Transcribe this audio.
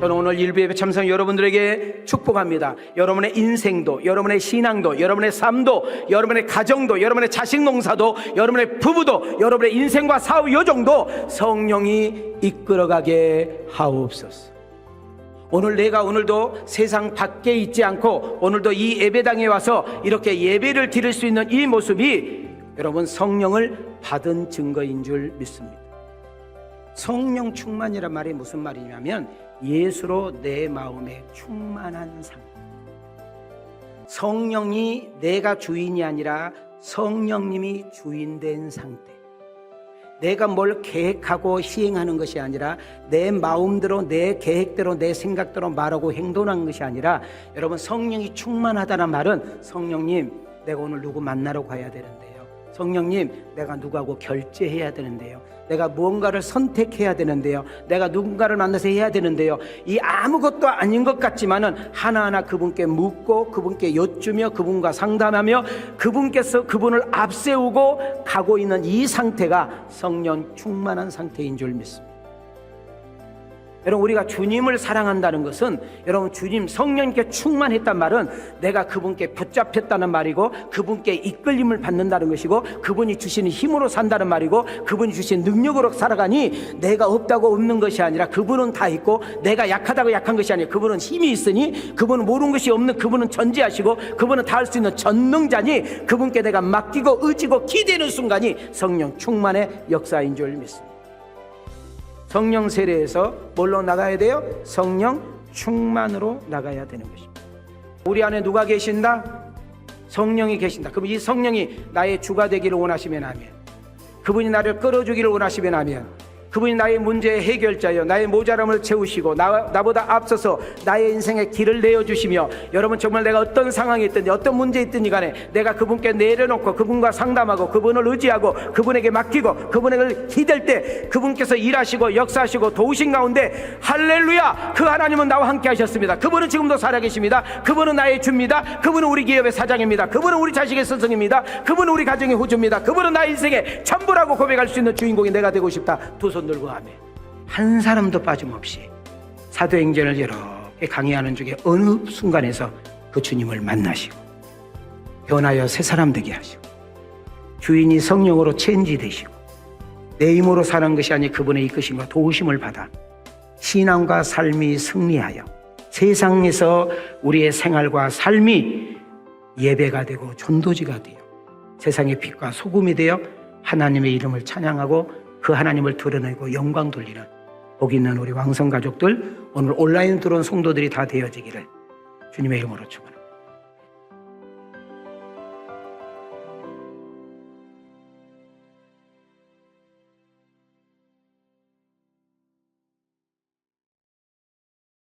저는 오늘 일부 예배 참석 여러분들에게 축복합니다. 여러분의 인생도, 여러분의 신앙도, 여러분의 삶도, 여러분의 가정도, 여러분의 자식 농사도, 여러분의 부부도, 여러분의 인생과 사후 여정도 성령이 이끌어가게 하옵소서. 오늘 내가 오늘도 세상 밖에 있지 않고 오늘도 이 예배당에 와서 이렇게 예배를 드릴 수 있는 이 모습이 여러분 성령을 받은 증거인 줄 믿습니다. 성령 충만이란 말이 무슨 말이냐면 예수로 내 마음에 충만한 상태. 성령이 내가 주인이 아니라 성령님이 주인된 상태. 내가 뭘 계획하고 시행하는 것이 아니라 내 마음대로 내 계획대로 내 생각대로 말하고 행동하는 것이 아니라 여러분 성령이 충만하다는 말은 성령님 내가 오늘 누구 만나러 가야 되는데요. 성령님 내가 누구하고 결제해야 되는데요. 내가 무언가를 선택해야 되는데요. 내가 누군가를 만나서 해야 되는데요. 이 아무것도 아닌 것 같지만은 하나하나 그분께 묻고 그분께 여쭈며 그분과 상담하며 그분께서 그분을 앞세우고 가고 있는 이 상태가 성령 충만한 상태인 줄 믿습니다. 여러분 우리가 주님을 사랑한다는 것은 여러분 주님 성령님께 충만했단 말은 내가 그분께 붙잡혔다는 말이고 그분께 이끌림을 받는다는 것이고 그분이 주시는 힘으로 산다는 말이고 그분이 주신 능력으로 살아가니 내가 없다고 없는 것이 아니라 그분은 다 있고 내가 약하다고 약한 것이 아니라 그분은 힘이 있으니 그분은 모르는 것이 없는 그분은 전지하시고 그분은 다 할 수 있는 전능자니 그분께 내가 맡기고 의지고 기대는 순간이 성령 충만의 역사인 줄 믿습니다. 성령 세례에서 뭘로 나가야 돼요? 성령 충만으로 나가야 되는 것입니다. 우리 안에 누가 계신다? 성령이 계신다. 그럼 이 성령이 나의 주가 되기를 원하시면 하면 그분이 나를 끌어주기를 원하시면 하면 그분이 나의 문제의 해결자여 나의 모자람을 채우시고 나, 나보다 앞서서 나의 인생의 길을 내어주시며 여러분 정말 내가 어떤 상황에 있든지 어떤 문제에 있든지 간에 내가 그분께 내려놓고 그분과 상담하고 그분을 의지하고 그분에게 맡기고 그분에게 기댈 때 그분께서 일하시고 역사하시고 도우신 가운데 할렐루야! 그 하나님은 나와 함께 하셨습니다. 그분은 지금도 살아계십니다. 그분은 나의 주입니다. 그분은 우리 기업의 사장입니다. 그분은 우리 자식의 스승입니다. 그분은 우리 가정의 호주입니다. 그분은 나의 인생의 전부라고 고백할 수 있는 주인공이 내가 되고 싶다. 두손 들고 하며 한 사람도 빠짐없이 사도행전을 이렇게 강의하는 중에 어느 순간에서 그 주님을 만나시고 변하여 새 사람 되게 하시고 주인이 성령으로 체인지 되시고 내 힘으로 사는 것이 아니 그분의 이끄심과 도우심을 받아 신앙과 삶이 승리하여 세상에서 우리의 생활과 삶이 예배가 되고 전도지가 되어 세상의 빛과 소금이 되어 하나님의 이름을 찬양하고 그 하나님을 드러내고 영광 돌리는 복 있는 우리 왕성 가족들 오늘 온라인 들어온 성도들이 다 되어지기를 주님의 이름으로 축원합니다.